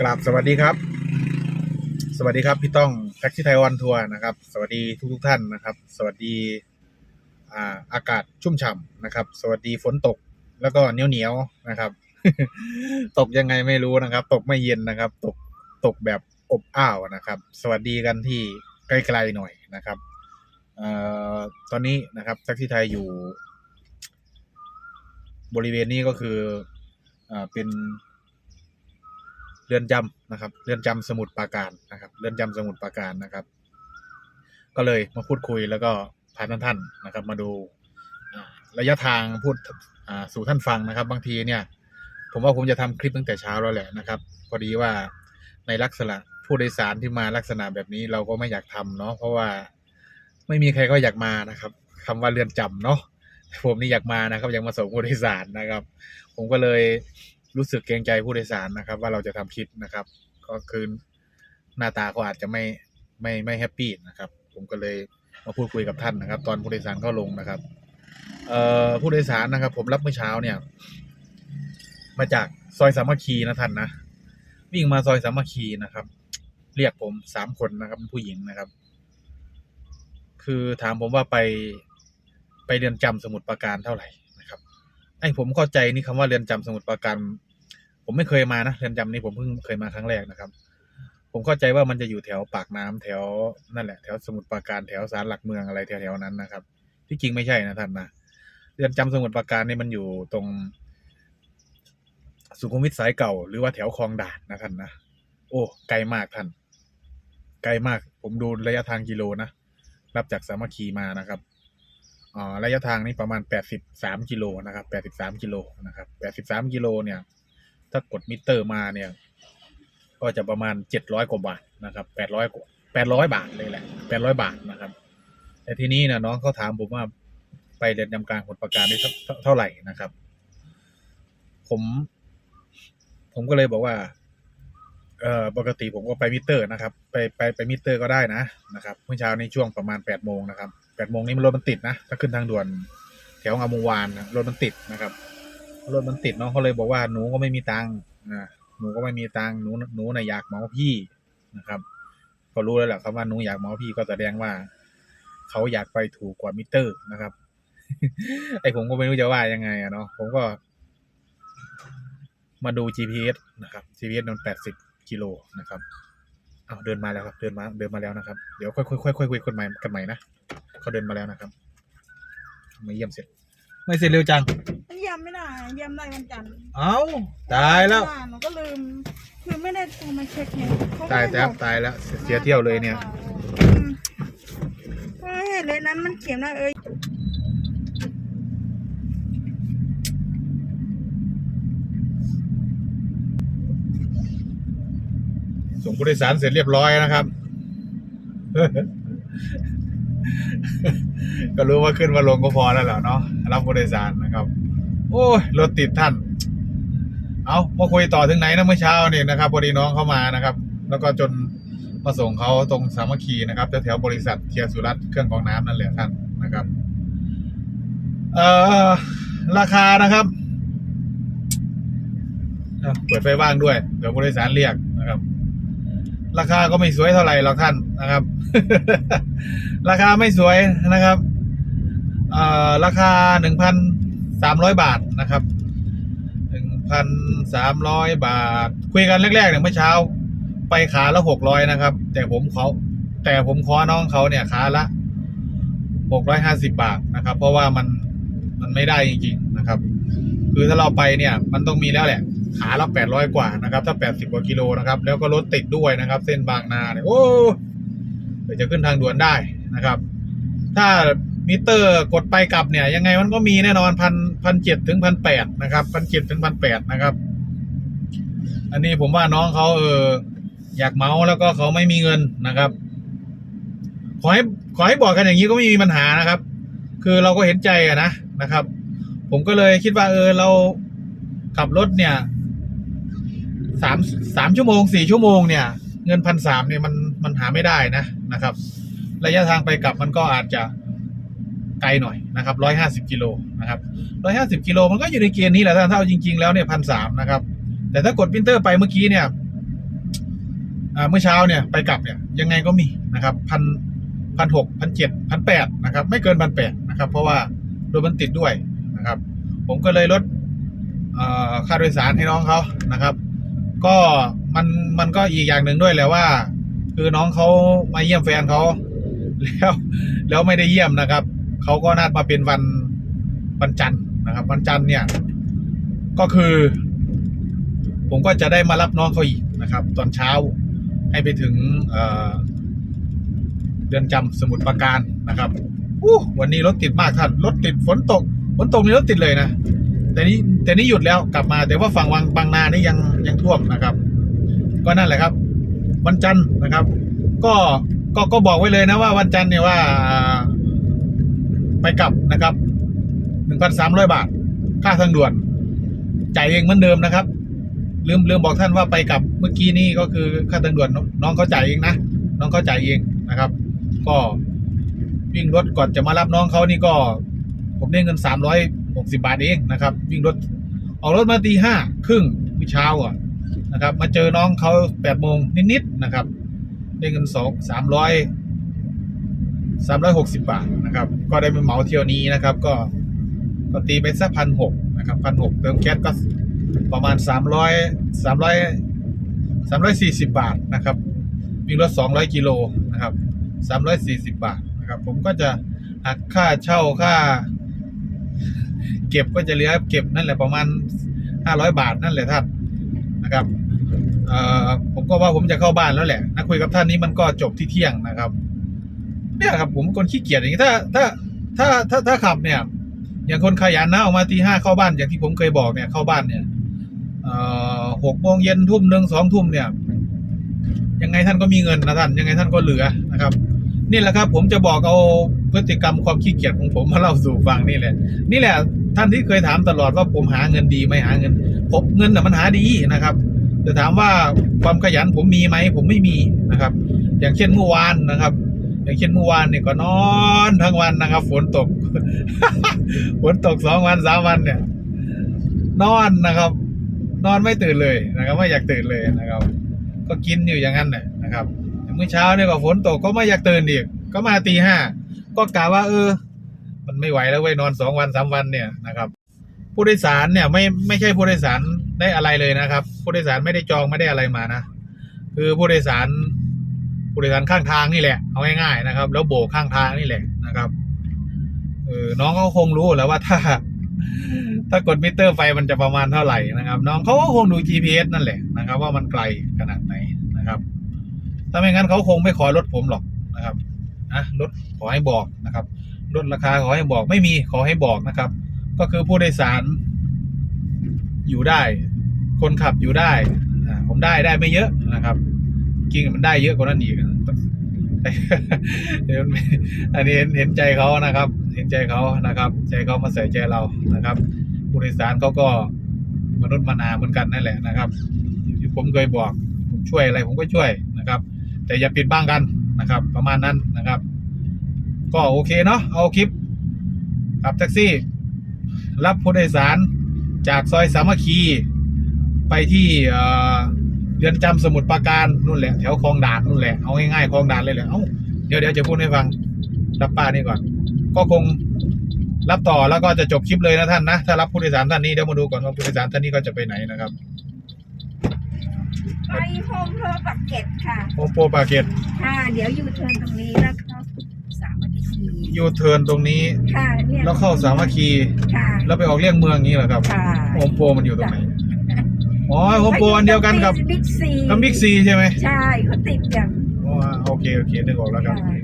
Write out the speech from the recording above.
กราบสวัสดีครับ สวัสดีครับพี่ต้องแท็กซี่ไทยวันทัวร์นะครับ สวัสดีทุกทุกท่านนะครับ สวัสดีอ่าอากาศชุ่มฉ่ำนะครับ สวัสดีฝนตกแล้วก็เหนียวเหนียวนะครับ ตกยังไงไม่รู้นะครับ ตกไม่เย็นนะครับ ตกตกแบบอบอ้าวนะครับ สวัสดีกันที่ไกลๆหน่อยนะครับเอ่อตอนนี้นะครับแท็กซี่ไทยอยู่ บริเวณนี้ก็คืออ่าเป็น เรือนจำนะครับ เรือนจำสมุทรปราการนะครับ เรือนจำสมุทรปราการนะครับ ก็เลยมาพูดคุยแล้วก็พาท่านท่านนะครับ มาดูระยะทางพูดสู่ท่านฟังนะครับ บางทีเนี่ย ผมว่าผมจะทำคลิปตั้งแต่เช้าแล้วแหละนะครับ พอดีว่าในลักษณะผู้โดยสารที่มาลักษณะแบบนี้เราก็ไม่อยากทำเนาะเพราะว่าไม่มีใครก็อยากมานะครับคำว่าเรือนจำเนาะผมนี่อยากมานะครับอยากมาส่งผู้โดยสารนะครับ ผมก็เลย รู้สึกเกรงใจผู้โดยสารนะครับ ว่าเราจะทำคลิปนะครับ ก็คือหน้าตาเขาอาจจะไม่ไม่ไม่แฮปปี้นะครับ ผมก็เลยมาพูดคุยกับท่านนะครับ ตอนผู้โดยสารเข้าลงนะครับ เอ่อผู้โดยสารนะครับ ผมรับเมื่อเช้าเนี่ย มาจากซอยสามัคคีนะท่านนะวิ่งมาซอยสามัคคีนะครับ เรียกผมสามคนนะครับเป็นผู้หญิงนะครับ คือถามผมว่าไปไปเรือนจำสมุทรปราการเท่าไหร่นะครับไอ้ผมเข้าใจนี่คำว่าเรือนจำสมุทรปราการ ผมไม่เคยมานะเรือนจำนี้ผมเพิ่งเคยมาครั้งแรกนะครับ ผมเข้าใจว่ามันจะอยู่แถวปากน้ำแถวนั่นแหละแถวสมุทรปราการแถวสารหลักเมืองอะไรแถวๆนั้นนะครับ ที่จริงไม่ใช่นะท่านนะเรือนจำสมุทรปราการนี่มันอยู่ตรง สุขุมวิทสายเก่า หรือว่าแถวคลองด่านนะท่านนะโอ้ไกลมากท่าน ไกลมาก ผมดูระยะทางกิโลนะรับจากสามัคคีมานะครับอ่าระยะทางนี่ประมาณแปดสิบสามกิโลนะครับแปดสิบสามกิโลนะครับแปดสิบสามกิโลเนี่ย ถ้ากดมิเตอร์มาเนี่ยก็จะประมาณเจ็ดร้อยกว่าบาทนะครับแปดร้อยแปดร้อยบาทเลยแหละแปดร้อยบาทนะครับ แต่ทีนี้นะน้องเขาถามผมว่าไปเรียนจำกลางผลประการได้เท่าไหร่นะครับ ผม ผมก็เลยบอกว่า เอ่อปกติผมก็ไปมิเตอร์นะครับ ไปไปไปมิเตอร์ก็ได้นะนะครับเมื่อเช้านี้ช่วงประมาณแปดโมงนะครับแปดโมงนี้มันรถมันติดนะถ้าขึ้นทางด่วนแถวงามวงวานนะรถมันติดนะครับ รถมันติดน้องเขาเลยบอกว่าหนูก็ไม่มีตังค์นะหนูก็ไม่มีตังค์หนูหนูน่ะอยากเหมาพี่นะครับ ก็รู้แล้วแหละครับว่าหนูอยากเหมาพี่ก็แสดงว่า เขาอยากไปถูกกว่ามิเตอร์นะครับ ไอผมก็ไม่รู้จะว่ายังไงอะเนาะผมก็ มาดู GPS นะครับ GPS มันแปดสิบกิโลนะครับเอาเดินมาแล้วครับ เดินมาเดินมาแล้วนะครับ เดี๋ยวค่อยค่อยค่อยคุยกันใหม่กันใหม่นะเขาเดินมาแล้วนะครับมาเยี่ยมเสร็จ ไม่เสร็จเร็วจัง ยี่ยมไม่ได้เยี่ยมได้วันจันทร์เอ้าตายแล้วหนูก็ลืมคือไม่ได้โทรมาเช็คไงเขตายไม่แล้บวอก ตายแล้วเสียเที่ยวเลยเนี่ยอืมเฮ้ยเลยนั้นมันเขียนว่าเอ้ยส่งผู้โดยสารเสร็จเรียบร้อยนะครับ ก็รู้ว่าขึ้นมาลงก็พอแล้วแหละเนาะรับผู้โดยสารนะครับ โอ้ยรถติดท่าน เอามาคุยต่อถึงไหนนะเมื่อเช้านี่นะครับพอดีน้องเข้ามานะครับ แล้วก็จนมาส่งเขาตรงสามัคคีนะครับแถวๆบริษัทเทียสุรัตน์เครื่องกองน้ำนั่นแหละท่านนะครับ เอ่อราคานะครับเปิดไฟว่างด้วยเดี๋ยวผู้โดยสารเรียกนะครับ ราคาก็ไม่สวยเท่าไหร่หรอกท่านนะครับ ราคาไม่สวยนะครับเอ่อราคาหนึ่งพัน สามร้อยบาทนะครับหนึ่งพันสามร้อยบาท คุยกันแรกๆเนี่ยเมื่อเช้า ไปขาละหกร้อยนะครับ แต่ผมเขาแต่ผมขอน้องเขาเนี่ยขาละหกร้อยห้าสิบบาทนะครับ เพราะว่ามันมันไม่ได้จริงๆนะครับ คือถ้าเราไปเนี่ย มันต้องมีแล้วแหละ ขาละแปดร้อยกว่านะครับ ถ้าแปดสิบกว่ากิโลนะครับ แล้วก็รถติดด้วยนะครับ เส้นบางนาเนี่ยโอ้เดี๋ยวจะขึ้นทางด่วนได้นะครับ ถ้า มิเตอร์กดไปกลับเนี่ย ยังไงมันก็มีแน่นอนพันพันเจ็ดถึงพันแปดนะครับพันเจ็ดถึงพันแปดนะครับ อันนี้ผมว่าน้องเขาเอออยากเมาแล้วก็เขาไม่มีเงินนะครับ ขอให้ขอให้บอกกันอย่างนี้ก็ไม่มีปัญหานะครับ คือเราก็เห็นใจอะนะนะครับ ผมก็เลยคิดว่าเออเราขับรถเนี่ยสามสามชั่วโมงสี่ชั่วโมงเนี่ย เงินพันสามเนี่ยมันมันหาไม่ได้นะนะครับ ระยะทางไปกลับมันก็อาจจะ ไกลหน่อยนะครับร้อยห้าสิบกิโลนะครับร้อยห้าสิบกิโลมันก็อยู่ในเกณฑ์นี้แหละถ้าเอาจริง ๆ แล้วเนี่ยพันสามนะครับ แต่ถ้ากดพินเตอร์ไปเมื่อกี้เนี่ยเมื่อเช้าเนี่ยไปกลับเนี่ยยังไงก็มีนะครับพันพันหกพันเจ็ดพันแปดนะครับ ไม่เกินพันแปดนะครับ เพราะว่ารถมันติดด้วยนะครับ ผมก็เลยลดค่าโดยสารให้น้องเขานะครับ ก็มันมันก็อีกอย่างหนึ่งด้วยแหละว่า คือน้องเขามาเยี่ยมแฟนเขาแล้วแล้วไม่ได้เยี่ยมนะครับ เขาก็นัดมาเป็นวันวันจันทร์นะครับ วันจันทร์เนี่ย ก็คือ ผมก็จะได้มารับน้องเขาอีกนะครับ ตอนเช้าให้ไปถึงเอ่อเรือนจำสมุทรปราการนะครับอู้วันนี้รถติดมากท่านรถติดฝนตกฝนตกนี่รถติดเลยนะแต่นี้แต่นี้หยุดแล้วกลับมา แต่ว่าฝั่งวังบางนานี่ยังยังท่วมนะครับ ก็นั่นแหละครับ วันจันทร์นะครับ ก็ก็ก็บอกไว้เลยนะว่าวันจันทร์เนี่ยว่า ไปกลับนะครับหนึ่งพันสามร้อยบาท ค่าทางด่วน จ่ายเองเหมือนเดิมนะครับ ลืมลืมบอกท่านว่าไปกลับเมื่อกี้นี่ก็คือค่าทางด่วนน้องเขาจ่ายเองนะ น้องเขาจ่ายเองนะครับ ก็วิ่งรถก่อนจะมารับน้องเขานี่ก็ ผมได้เงินสามร้อยหกสิบาทเองนะครับ วิ่งรถออกรถมาตีห้าครึ่งมื่อเช้าอะนะครับ มาเจอน้องเขาแปดโมงนิดๆนะครับได้เงินสองสามร้อย สามร้อยหกสิบาทนะครับ ก็ได้ไปเหมาเที่ยวนี้นะครับ ก็ก็ตีไปสักพันหกนะครับพันหกเติมแก๊สก็ประมาณสามร้อยสามร้อยสามร้อยสี่สิบาทนะครับวิ่งรถสองร้อยกิโลนะครับสามร้อยสี่สิบาทนะครับ ผมก็จะหักค่าเช่าค่า เก็บก็จะเหลือเก็บนั่นแหละประมาณห้าร้อยบาทนั่นแหละท่านนะครับเอ่อผมก็ว่าผมจะเข้าบ้านแล้วแหละนะคุยกับท่านนี้มันก็จบที่เที่ยงนะครับ เนี่ยครับผมคนขี้เกียจอย่างนี้ถ้าถ้าถ้าถ้าถ้าขับเนี่ย อย่างคนขยันนะออกมาตีห้าเข้าบ้านอย่างที่ผมเคยบอกเนี่ยเข้าบ้านเนี่ยหกโมงเย็นทุ่มหนึ่งสองทุ่มเนี่ย ยังไงท่านก็มีเงินนะท่านยังไงท่านก็เหลือนะครับ นี่แหละครับ ผมจะบอกเอาพฤติกรรมความขี้เกียจของผมมาเล่าสู่ฟังนี่แหละ นี่แหละ ท่านที่เคยถามตลอดว่าผมหาเงินดีไหมหาเงินผมเงินน่ะมันหาดีนะครับแต่ถามว่าความขยันผมมีไหมผมไม่มีนะครับ อย่างเช่นเมื่อวานนะครับ อย่างเช่นเมื่อวานเนี่ยก็นอนทั้งวันนะครับ ฝนตก ฝนตกสองวันสามวันเนี่ย นอนนะครับ นอนไม่ตื่นเลยนะครับ ไม่อยากตื่นเลยนะครับ ก็กินอยู่อย่างนั้นแหละนะครับเมื่อเช้าเนี่ยก็ฝนตกก็ไม่อยากตื่นอีกก็มาตีห้าก็กะว่า เออ มันไม่ไหวแล้วเว้ยนอนสองวันสามวันเนี่ยนะครับ ผู้โดยสารเนี่ยไม่ไม่ใช่ผู้โดยสารได้อะไรเลยนะครับ ผู้โดยสารไม่ได้จองไม่ได้อะไรมานะคือผู้โดยสาร ผู้โดยสารข้างทางนี่แหละเอาง่ายๆนะครับ แล้วโบกข้างทางนี่แหละนะครับเออน้องเขาคงรู้แหล้วว่าถ้า ถ้ากดมิเตอร์ไฟมันจะประมาณเท่าไหร่นะครับ น้องเขาก็คงดู GPS นั่นแหละนะครับ ว่ามันไกลขนาดไหนนะครับ ถ้าไม่งั้นเขาคงไม่ขอลดผมหรอกนะครับนะลดขอให้บอกนะครับลดราคาขอให้บอกไม่มีขอให้บอกนะครับ ก็คือผู้โดยสาร อยู่ได้ คนขับอยู่ได้ผมได้ได้ไม่เยอะนะครับ จริงมันได้เยอะกว่านั้นอีกอันนี้เห็นใจเขานะครับ เห็นใจเขานะครับ ใจเขามาใส่ใจเรานะครับผู้โดยสารเขาก็มนุษย์มนาเหมือนกันนั่นแหละนะครับที่ผมเคยบอกผมช่วยอะไรผมก็ช่วยนะครับ แต่อย่าปิดบังกันนะครับ ประมาณนั้นนะครับ ก็โอเคเนาะเอาคลิปขับแท็กซี่ รับผู้โดยสารจากซอยสามัคคี ไปที่ เอ่อเรือนจำสมุทรปราการนู่นแหละแถวคลองด่านนู่นแหละเอาง่ายๆคลองด่านเลยแหละเอ้าเดี๋ยวเดี๋ยวจะพูดให้ฟังรับป้านี่ก่อน ก็คงรับต่อแล้วก็จะจบคลิปเลยนะท่านนะถ้ารับผู้โดยสารท่านนี้เดี๋ยวมาดูก่อนว่าผู้โดยสารท่านนี้ก็จะไปไหนนะครับไปโฮมเพอร์ปักเก็ตค่ะโอโปปาเกตค่ะเดี๋ยวยูเทิร์นตรงนี้แล้วเข้าสามอาทิตย์ยูเทิร์นตรงนี้ค่ะเนี่ยแล้วเข้าสามัคคีค่ะแล้วไปออกเลี่ยงเมืองอย่างนี้เหรอครับค่ะโฮมโปรมันอยู่ตรงไหน อ๋อโฮมโปรอันเดียวกันกับบิ๊กซีกับบิ๊กซีใช่ไหมใช่เขาติดกันอ๋อโอเคโอเคนึกออกแล้วครับ ค่ะ